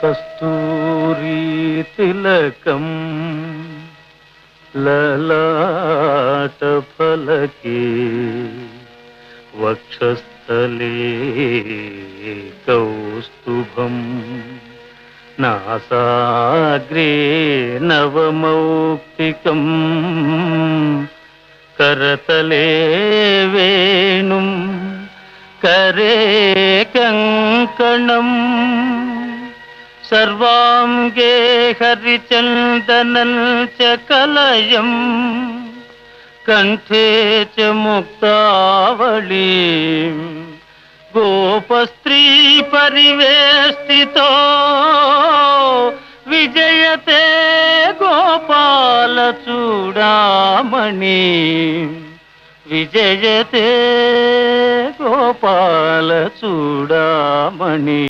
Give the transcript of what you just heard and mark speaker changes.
Speaker 1: కస్తూరీ తిలకం లలాట ఫలకే వక్షస్థలే కౌస్తుభం నాసాగ్రే నవమౌక్తికం కరతలే వేణుం కరే కంకణం సర్వాంగే హరిచందనం చ కలయం. కంఠే చ ముక్తావళీ. గోపస్త్రీ పరివేష్టితో విజయతే గోపాల చూడామణి విజయతే గోపాల చూడామణి